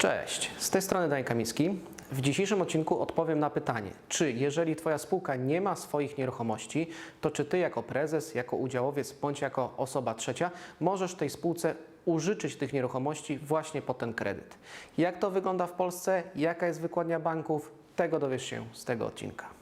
Cześć, z tej strony Daniel Kamiński. W dzisiejszym odcinku odpowiem na pytanie, czy jeżeli Twoja spółka nie ma swoich nieruchomości, to czy Ty jako prezes, jako udziałowiec bądź jako osoba trzecia możesz tej spółce użyczyć tych nieruchomości właśnie po ten kredyt? Jak to wygląda w Polsce? Jaka jest wykładnia banków? Tego dowiesz się z tego odcinka.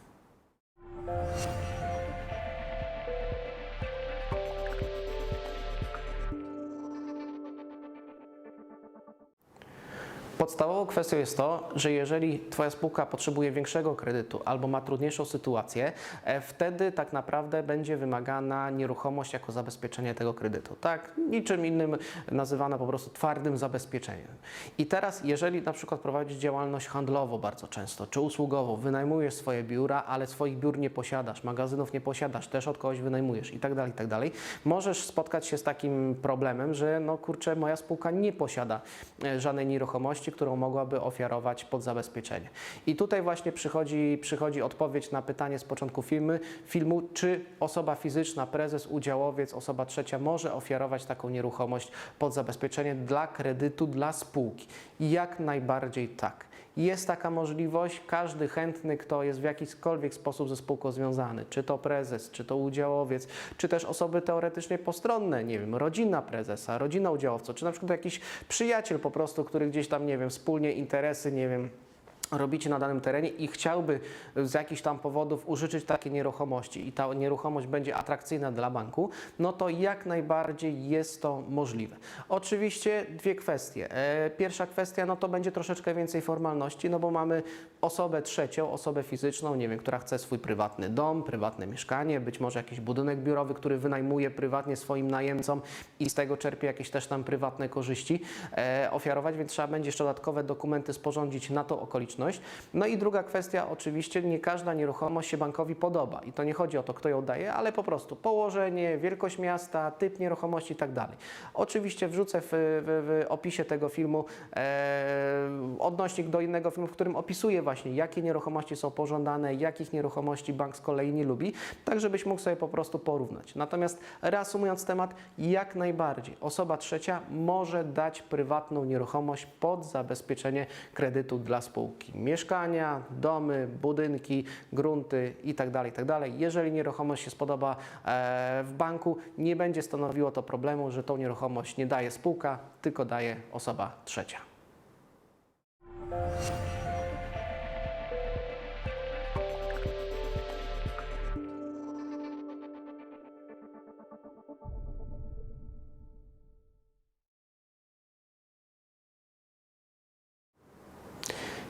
Podstawową kwestią jest to, że jeżeli Twoja spółka potrzebuje większego kredytu albo ma trudniejszą sytuację, e, wtedy tak naprawdę będzie wymagana nieruchomość jako zabezpieczenie tego kredytu. Tak, niczym innym nazywana po prostu twardym zabezpieczeniem. I teraz, jeżeli na przykład prowadzisz działalność handlową bardzo często, czy usługową, wynajmujesz swoje biura, ale swoich biur nie posiadasz, magazynów nie posiadasz, też od kogoś wynajmujesz i tak dalej, tak dalej, możesz spotkać się z takim problemem, że no kurczę, moja spółka nie posiada e, żadnej nieruchomości, którą mogłaby ofiarować pod zabezpieczenie. I tutaj właśnie przychodzi, przychodzi odpowiedź na pytanie z początku filmu, filmu, czy osoba fizyczna, prezes, udziałowiec, osoba trzecia może ofiarować taką nieruchomość pod zabezpieczenie dla kredytu, dla spółki. Jak najbardziej tak. Jest taka możliwość, każdy chętny, kto jest w jakikolwiek sposób ze spółką związany, czy to prezes, czy to udziałowiec, czy też osoby teoretycznie postronne, nie wiem, rodzina prezesa, rodzina udziałowca, czy na przykład jakiś przyjaciel po prostu, który gdzieś tam, nie wiem, wspólnie interesy, nie wiem, robicie na danym terenie i chciałby z jakichś tam powodów użyczyć takiej nieruchomości i ta nieruchomość będzie atrakcyjna dla banku, no to jak najbardziej jest to możliwe. Oczywiście dwie kwestie. E, Pierwsza kwestia, no to będzie troszeczkę więcej formalności, no bo mamy osobę trzecią, osobę fizyczną, nie wiem, która chce swój prywatny dom, prywatne mieszkanie, być może jakiś budynek biurowy, który wynajmuje prywatnie swoim najemcom i z tego czerpie jakieś też tam prywatne korzyści e, ofiarować, więc trzeba będzie jeszcze dodatkowe dokumenty sporządzić na tą okoliczność. No i druga kwestia, oczywiście nie każda nieruchomość się bankowi podoba i to nie chodzi o to, kto ją daje, ale po prostu położenie, wielkość miasta, typ nieruchomości i tak dalej. Oczywiście wrzucę w, w, w opisie tego filmu e, odnośnik do innego filmu, w którym opisuję właśnie, jakie nieruchomości są pożądane, jakich nieruchomości bank z kolei nie lubi, tak żebyś mógł sobie po prostu porównać. Natomiast reasumując temat, jak najbardziej osoba trzecia może dać prywatną nieruchomość pod zabezpieczenie kredytu dla spółki. Mieszkania, domy, budynki, grunty itd. itd. Jeżeli nieruchomość się spodoba e, w banku, nie będzie stanowiło to problemu, że tą nieruchomość nie daje spółka, tylko daje osoba trzecia.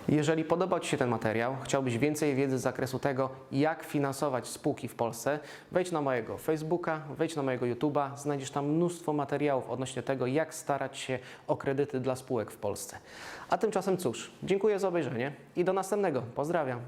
Jeżeli podobał Ci się ten materiał, chciałbyś więcej wiedzy z zakresu tego, jak finansować spółki w Polsce, wejdź na mojego Facebooka, wejdź na mojego YouTube'a, znajdziesz tam mnóstwo materiałów odnośnie tego, jak starać się o kredyty dla spółek w Polsce. A tymczasem cóż, dziękuję za obejrzenie i do następnego. Pozdrawiam.